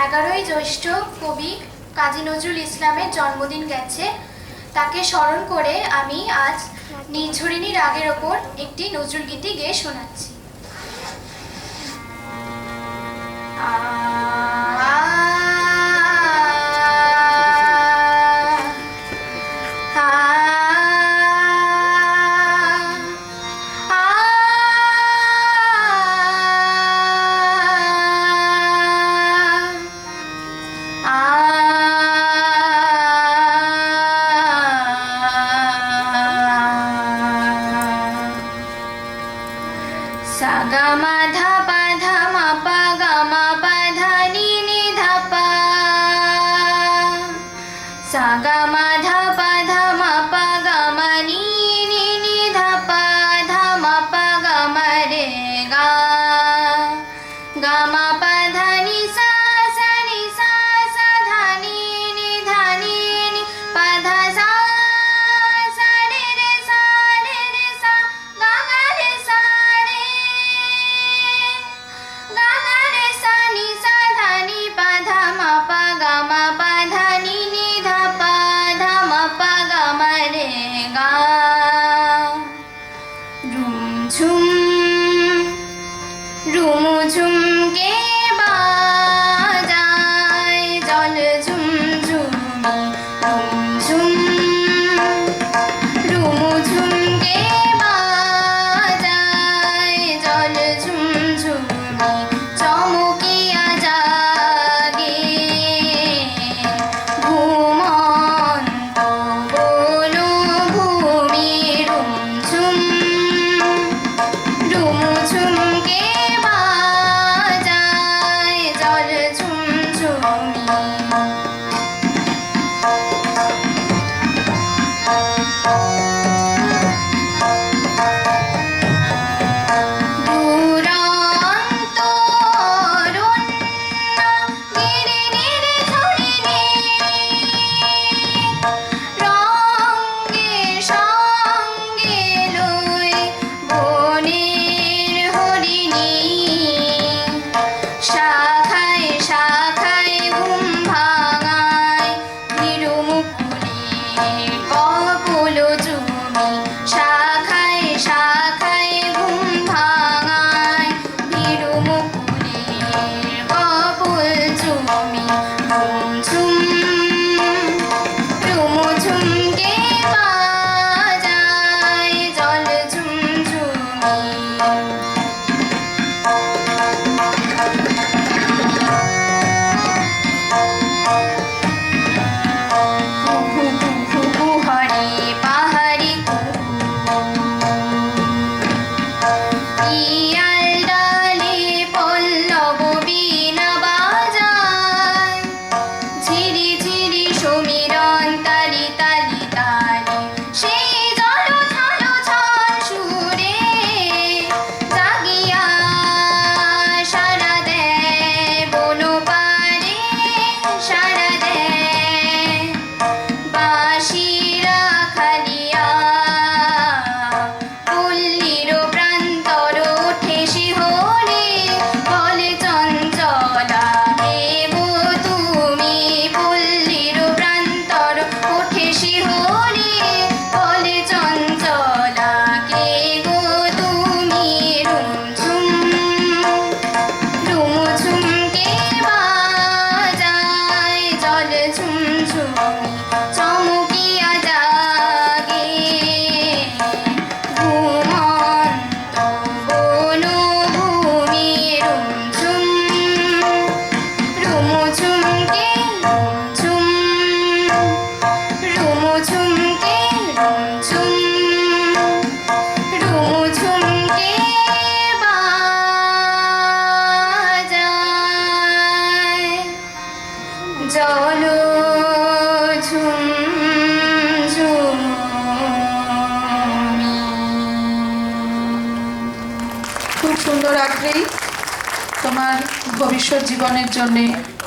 এগারোই জ্যৈষ্ঠ কবি কাজী নজরুল ইসলামের জন্মদিন গেছে তাকে স্মরণ করে আমি আজ নির্ঝরিণী রাগের ওপর একটি নজরুল গীতি গেয়ে শোনাচ্ছি আ to love. 너를 춤추니 রাখলেই তোমার ভবিষ্যৎ জীবনের জন্যে